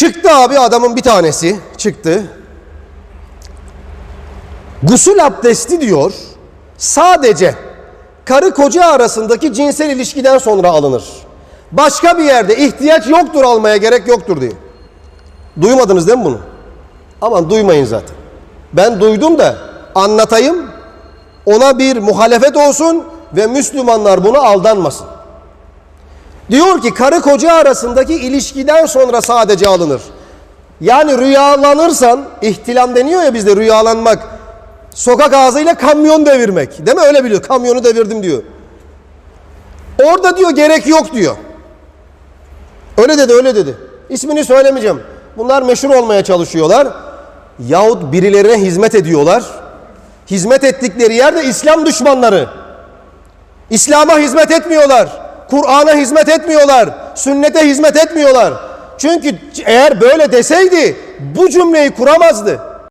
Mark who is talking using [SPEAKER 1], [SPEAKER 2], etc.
[SPEAKER 1] Çıktı abi adamın bir tanesi çıktı. Gusül abdesti diyor sadece karı koca arasındaki cinsel ilişkiden sonra alınır. Başka bir yerde ihtiyaç yoktur almaya gerek yoktur diye. Duymadınız değil mi bunu? Aman duymayın zaten. Ben duydum da anlatayım. Ona bir muhalefet olsun ve Müslümanlar buna aldanmasın. Diyor ki karı koca arasındaki ilişkiden sonra sadece alınır. Yani rüyalanırsan, ihtilam deniyor ya bizde rüyalanmak. Sokak ağzıyla kamyon devirmek. Değil mi? Öyle biliyor. Kamyonu devirdim diyor. Orada diyor gerek yok diyor. Öyle dedi, öyle dedi. İsmini söylemeyeceğim. Bunlar meşhur olmaya çalışıyorlar. Yahut birilerine hizmet ediyorlar. Hizmet ettikleri yerde İslam düşmanları. İslam'a hizmet etmiyorlar. Kur'an'a hizmet etmiyorlar. Sünnete hizmet etmiyorlar. Çünkü eğer böyle deseydi bu cümleyi kuramazdı.